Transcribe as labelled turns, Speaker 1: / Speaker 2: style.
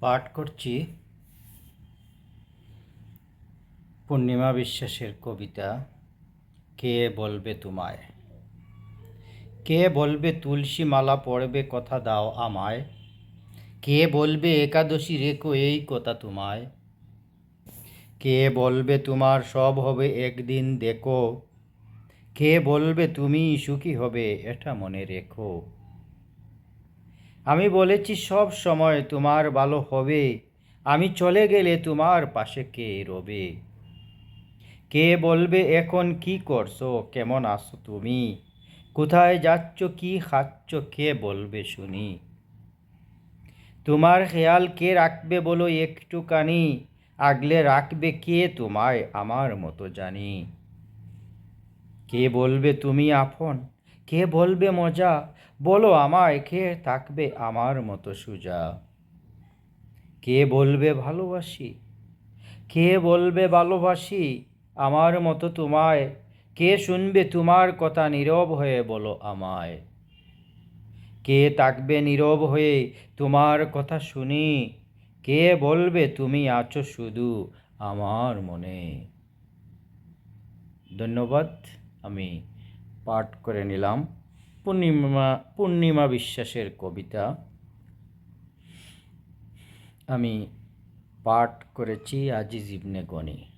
Speaker 1: পাঠ করছি পূর্ণিমা বিশ্বাসের কবিতা, কে বলবে তোমায়? কে বলবে তুলসী মালা পড়বে কথা দাও আমায়? কে বলবে একাদশী রেখো এই কথা তোমায়? কে বলবে তোমার সব হবে একদিন দেখো? কে বলবে তুমি সুখী হবে এটা মনে রেখো? আমি বলেছি, সব সময় তোমার ভালো হবে। আমি চলে গেলে তোমার পাশে কে রবে? কে বলবে, এখন কি করছ? কেমন আছো তুমি? কোথায় যাচ্ছ? কি খাচ্ছ? কে বলবে শুনি? তোমার খেয়াল কে রাখবে বলো একটুখানি? আগলে রাখবে কে তোমায়? আমার মতো জানি। কে বলবে, তুমি আপন? কে বলবে মজা? বলো আমায় কে থাকবে আমার মতো সুজা? কে বলবে ভালোবাসি? কে বলবে ভালোবাসি আমার মতো তোমায়? কে শুনবে তোমার কথা নীরব হয়ে বলো আমায়? কে থাকবে নীরব হয়ে তোমার কথা শুনি? কে বলবে তুমি আছো শুধু আমার মনে? ধন্যবাদ, আমি পাঠ করে নিলাম। পূর্ণিমা পূর্ণিমা বিশ্বাসের কবিতা। আমি পাঠ করেছি আজিজ ইবনে গনি।